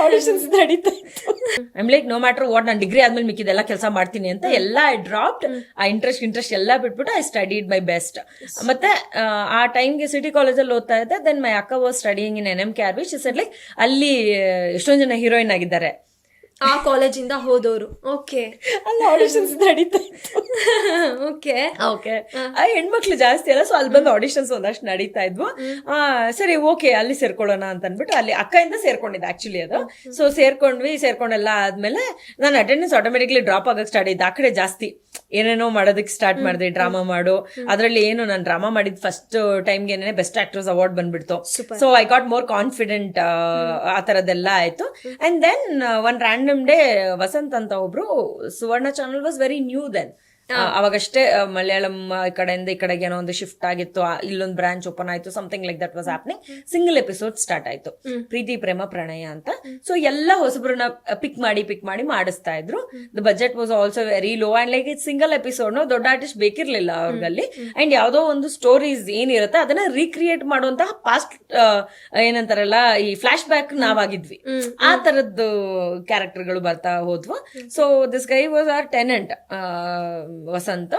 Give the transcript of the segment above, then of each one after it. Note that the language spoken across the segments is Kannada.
ಆಡಿಷನ್ಸ್ ನಡೀತಾ I'm like no matter what ನಾನು ಡಿಗ್ರಿ ಆದ್ಮೇಲೆ ಮಿಕ್ಕಿದೆಲ್ಲ ಕೆಲಸ ಮಾಡ್ತೀನಿ ಅಂತ ಎಲ್ಲ ಐ ಡ್ರಾಪ್ಡ್ ಆ ಇಂಟ್ರೆಸ್ಟ್ ಇಂಟ್ರೆಸ್ಟ್ ಎಲ್ಲ ಬಿಟ್ಬಿಟ್ಟು ಐ ಸ್ಟಡಿಡ್ ಮೈ ಬೆಸ್ಟ್ ಮತ್ತೆ ಆ, ಟೈಮ್ ಟೈಮ್ಗೆ ಸಿಟಿ ಕಾಲೇಜಲ್ಲಿ ಓದ್ತಾ ಇದ್ದೆ ದೆನ್ ಮೈ ಅಕ್ಕ was studying in N M K R ಶಿಸ್ like ಅಲ್ಲಿ ಎಷ್ಟೊಂದು ಜನ ಹೀರೋಯಿನ್ ಆಗಿದ್ದಾರೆ. ಆ ಕಾಲೇಜಿಂದ ಹೋದವರು ಓಕೆ ಅಲ್ಲಿ ಆಡಿಷನ್ಸ್ ನಡೀತಾ ಇತ್ತು. ಓಕೆ ಓಕೆ ಆ ಹೆಣ್ಮಕ್ಳು ಜಾಸ್ತಿ ಅಲ್ಲ ಸೊ ಅಲ್ಲಿ ಬಂದು ಆಡಿಷನ್ಸ್ ಒಂದಷ್ಟು ನಡೀತಾ ಇದ್ವು. ಆ, ಸರಿ ಓಕೆ ಅಲ್ಲಿ ಸೇರ್ಕೊಳ್ಳೋಣ ಅಂತ ಅಂದ್ಬಿಟ್ಟು ಅಲ್ಲಿ ಅಕ್ಕಯಿಂದ ಸೇರ್ಕೊಂಡಿದ್ದೆ ಆಕ್ಚುಲಿ ಅದು. ಸೊ ಸೇರ್ಕೊಂಡ್ವಿ ಸೇರ್ಕೊಂಡೆಲ್ಲ ಆದ್ಮೇಲೆ ನಾನು ಅಟೆಂಡೆನ್ಸ್ ಆಟೋಮೆಟಿಕ್ಲಿ ಡ್ರಾಪ್ ಆಗಕ್ಕೆ ಸ್ಟಾರ್ಟ್ ಇದ್ದೆ ಆ ಕಡೆ ಜಾಸ್ತಿ ಏನೇನೋ ಮಾಡೋದಕ್ಕೆ ಸ್ಟಾರ್ಟ್ ಮಾಡಿದೆ ಡ್ರಾಮಾ ಮಾಡು. ಅದರಲ್ಲಿ ಏನು ನಾನು ಡ್ರಾಮಾ ಮಾಡಿದ ಫಸ್ಟ್ ಟೈಮ್ಗೆ ಏನೇ ಬೆಸ್ಟ್ ಆಕ್ಟ್ರಸ್ ಅವಾರ್ಡ್ ಬಂದ್ಬಿಡ್ತು. So I got more confident ಆ ಥರದ್ದೆಲ್ಲ ಆಯ್ತು. And then one random day Vasanth ಅಂತ ಒಬ್ರು Suvarna channel was very new then ಅವಾಗಷ್ಟೇ Malayalam ಈ ಕಡೆಯಿಂದ ಈ ಕಡೆಗೆ ಏನೋ ಒಂದು ಶಿಫ್ಟ್ ಆಗಿತ್ತು ಇಲ್ಲೊಂದು ಬ್ರಾಂಚ್ ಓಪನ್ ಆಯ್ತು something like that was happening single episode start ಆಯ್ತು. ಪ್ರೀತಿ ಪ್ರೇಮ ಪ್ರಣಯ ಅಂತ. ಸೊ ಎಲ್ಲ ಹೊಸಬ್ರನ್ನ ಪಿಕ್ ಮಾಡಿ ಪಿಕ್ ಮಾಡಿ ಮಾಡಿಸ್ತಾ ಇದ್ರು. The budget was also very low and like it single episode ದೊಡ್ಡ ಆರ್ಟಿಸ್ಟ್ ಬೇಕಿರ್ಲಿಲ್ಲ ಅವ್ರಲ್ಲಿ ಅಂಡ್ ಯಾವ್ದೋ ಒಂದು ಸ್ಟೋರೀಸ್ ಏನಿರುತ್ತೆ ಅದನ್ನ ರೀಕ್ರಿಯೇಟ್ ಮಾಡುವಂತಹ ಪಾಸ್ಟ್ ಏನಂತಾರಲ್ಲ ಈ ಫ್ಲಾಶ್ ಬ್ಯಾಕ್ ನಾವಾಗಿದ್ವಿ. ಆ ತರದ್ದು ಕ್ಯಾರೆಕ್ಟರ್ಗಳು ಬರ್ತಾ ಹೋದ್ವು. So this guy was our tenant Vasanth.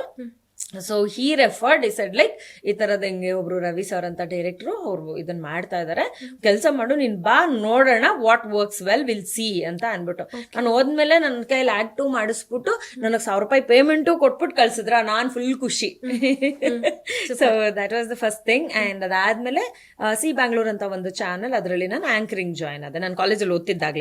So he referred decide like ಈ ತರದ ಹೆಂಗೆ ಒಬ್ರು ರವಿ ಸರ್ ಅಂತ ಡೈರೆಕ್ಟ್ರು ಅವ್ರು ಇದನ್ನ ಮಾಡ್ತಾ ಇದಾರೆ. ಕೆಲಸ ಮಾಡು ನೀನ್ ಬಾ ನೋಡೋಣ what works well will see ಅಂತ ಅನ್ಬಿಟ್ಟು ನಾನು ಹೋದ್ಮೇಲೆ ನನ್ನ ಕೈಯಲ್ಲಿ ಆಡ್ ಟು ಮಾಡಿಸ್ಬಿಟ್ಟು ನನಗೆ ಸಾವಿರ ರೂಪಾಯಿ ಪೇಮೆಂಟು ಕೊಟ್ಬಿಟ್ಟು ಕಳ್ಸಿದ್ರ ನಾನ್ ಫುಲ್ ಖುಷಿ. So that was the first thing and ಅದಾದ್ಮೇಲೆ ಸಿ ಬ್ಯಾಂಗ್ಳೂರ್ ಅಂತ ಒಂದು ಚಾನಲ್ ಅದರಲ್ಲಿ ನಾನು ಆಂಕರಿಂಗ್ ಜಾಯ್ನ್ ಆದೆ. ನಾನು ಕಾಲೇಜಲ್ಲಿ ಓದ್ತಿದ್ದಾಗಲೇ.